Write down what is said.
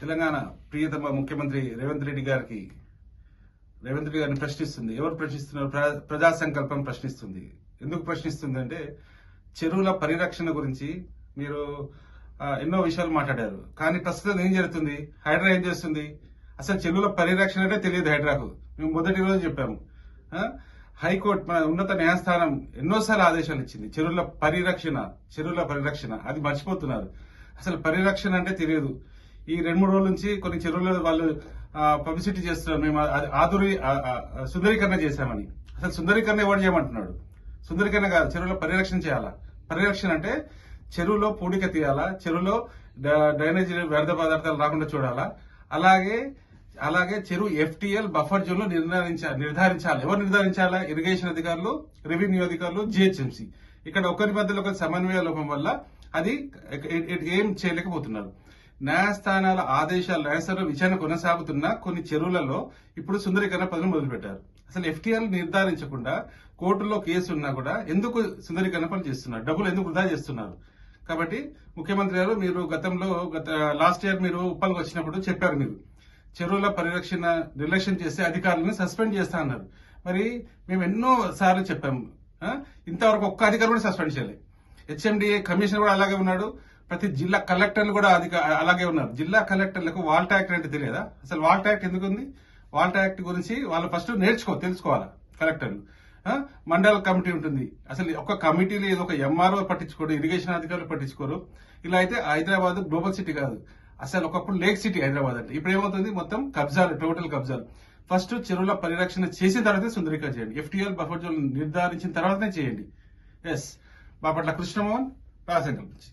తెలంగాణ ప్రియతమ ముఖ్యమంత్రి రేవంత్ రెడ్డి గారికి రేవంత్ రెడ్డి గారిని ప్రశ్నిస్తుంది. ఎవరు ప్రశ్నిస్తున్నారు? ప్రజా సంకల్పం ప్రశ్నిస్తుంది. ఎందుకు ప్రశ్నిస్తుంది అంటే చెరువుల పరిరక్షణ గురించి మీరు ఎన్నో విషయాలు మాట్లాడారు. కానీ ప్రస్తుతం ఏం జరుగుతుంది? హైడ్రా ఏం చేస్తుంది? అసలు చెరువుల పరిరక్షణ అంటే తెలియదు హైడ్రాకు. మేము మొదటి రోజు చెప్పాము. హైకోర్టు మన ఉన్నత న్యాయస్థానం ఎన్నోసార్లు ఆదేశాలు ఇచ్చింది. చెరువుల పరిరక్షణ చెరువుల పరిరక్షణ. అది మర్చిపోతున్నారు. అసలు పరిరక్షణ అంటే తెలియదు. ఈ రెండు మూడు రోజుల నుంచి కొన్ని చెరువులు వాళ్ళు పబ్లిసిటీ చేస్తున్నారు. మేము అది ఆధురి సుందరీకరణ చేశామని. అసలు సుందరీకరణ ఎవరు చేయమంటున్నాడు? సుందరీకరణ కాదు చెరువులో పరిరక్షణ చేయాలా? పరిరక్షణ అంటే చెరువులో పూడిక తీయాలా? చెరువులో డ- వ్యర్థ పదార్థాలు రాకుండా చూడాలా? అలాగే అలాగే చెరువు ఎఫ్టీఎల్ బఫర్ జోన్లో నిర్ధారించాలి. నిర్ధారించాలి ఎవరు నిర్ధారించాలా? ఇరిగేషన్ అధికారులు రెవెన్యూ అధికారులు జిహెచ్ఎంసీ. ఇక్కడ ఒకరి మధ్యలో ఒక సమన్వయ లోపం వల్ల అది ఏం చేయలేకపోతున్నారు. న్యాయస్థానాల ఆదేశాలు న్యాయస్థానంలో విచారణ కొనసాగుతున్న కొన్ని చెరువులలో ఇప్పుడు సుందరీకరణ పనులు మొదలుపెట్టారు. అసలు ఎఫ్టీఆర్ నిర్ధారించకుండా కోర్టులో కేసు ఉన్నా కూడా ఎందుకు సుందరీకరణ పనులు చేస్తున్నారు? డబ్బులు ఎందుకు వృధా చేస్తున్నారు? కాబట్టి ముఖ్యమంత్రి గారు మీరు గతంలో గత లాస్ట్ ఇయర్ మీరు ఉప్పల్కి వచ్చినప్పుడు చెప్పారు మీరు. చెరువుల పరిరక్షణ నిర్లక్ష్యం చేసే అధికారులను సస్పెండ్ చేస్తా అన్నారు. మరి మేము ఎన్నో సార్లు చెప్పాము. ఇంతవరకు ఒక్క అధికారి కూడా సస్పెండ్ చేయలేదు హెచ్ఎండిఏ కమిషనర్ కూడా అలాగే ఉన్నాడు. ప్రతి జిల్లా కలెక్టర్లు కూడా అధిక అలాగే ఉన్నారు. జిల్లా కలెక్టర్లకు వాల్ట్ యాక్ట్ అంటే తెలియదా? అసలు వాల్ట్ యాక్ట్ ఎందుకు ఉంది? వాల్ట్ యాక్ట్ గురించి వాళ్ళు ఫస్ట్ నేర్చుకో తెలుసుకోవాలా కలెక్టర్లు? మండల కమిటీ ఉంటుంది. అసలు ఒక కమిటీ లేదు ఒక ఎంఆర్ఓ పట్టించుకోరు ఇరిగేషన్ అధికారులు పట్టించుకోరు. ఇలా అయితే హైదరాబాద్ గ్లోబల్ సిటీ కాదు. అసలు ఒకప్పుడు లేక్ సిటీ హైదరాబాద్ అంటే. ఇప్పుడు ఏమవుతుంది? మొత్తం కబ్జాలు టోటల్ కబ్జాలు. ఫస్ట్ చెరువుల పరిరక్షణ చేసిన తర్వాతే సుందరీకరణ చేయండి. ఎఫ్టీఎల్ బఫర్ జోన్ నిర్ధారించిన తర్వాతనే చేయండి. ఎస్ బాపట్ల కృష్ణమోహన్ రాజశంకర్ నుంచి